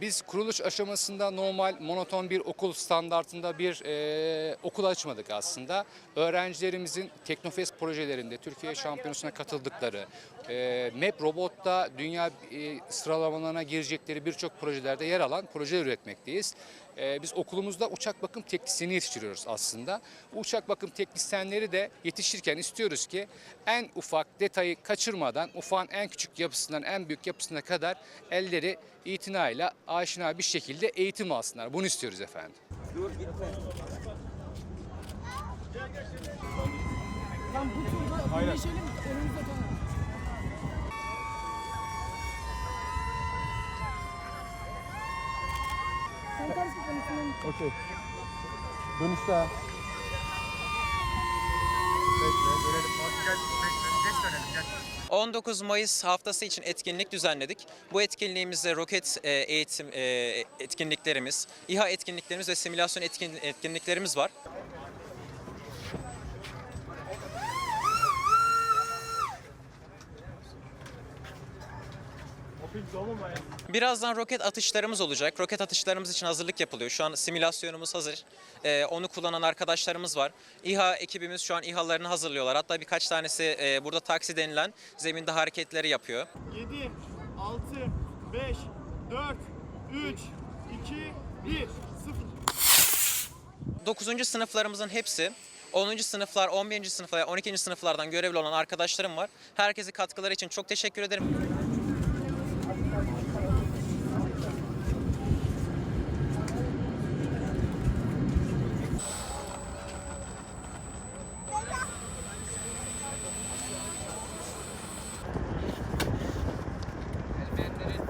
Biz kuruluş aşamasında normal monoton bir okul standartında bir e, okul açmadık aslında. Öğrencilerimizin Teknofest projelerinde Türkiye şampiyonasına katıldıkları, e, MEP Robot'ta dünya e, sıralamalarına girecekleri birçok projelerde yer alan projeler üretmekteyiz. E, biz okulumuzda uçak bakım teknisyeni yetiştiriyoruz aslında. Bu uçak bakım teknisyenleri de yetişirken istiyoruz ki en ufak detayı kaçırmadan ufağın en küçük yapısından en büyük yapısına kadar elleri itinayla aşina bir şekilde eğitim alsınlar. Bunu istiyoruz efendim. Tam bu turda birleşelim önümüzde gideceğim. Okey. Dönüşte. 19 Mayıs haftası için etkinlik düzenledik. Bu etkinliğimizde roket e, eğitim e, etkinliklerimiz, İHA etkinliklerimiz ve simülasyon etkin- etkinliklerimiz var. Birazdan roket atışlarımız olacak. Roket atışlarımız için hazırlık yapılıyor. Şu an simülasyonumuz hazır. Ee, onu kullanan arkadaşlarımız var. İHA ekibimiz şu an İHA'larını hazırlıyorlar. Hatta birkaç tanesi e, burada taksi denilen zeminde hareketleri yapıyor. 7, 6, 5, 4, 3, 2, 1, 0. 9. sınıflarımızın hepsi 10. sınıflar, 11. sınıflar, 12. sınıflardan görevli olan arkadaşlarım var. Herkese katkıları için çok teşekkür ederim. Eldivenleri